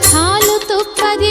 ಕಟ್ಟಿಹರು ಹಾಲು ತುಪ್ಪದಿ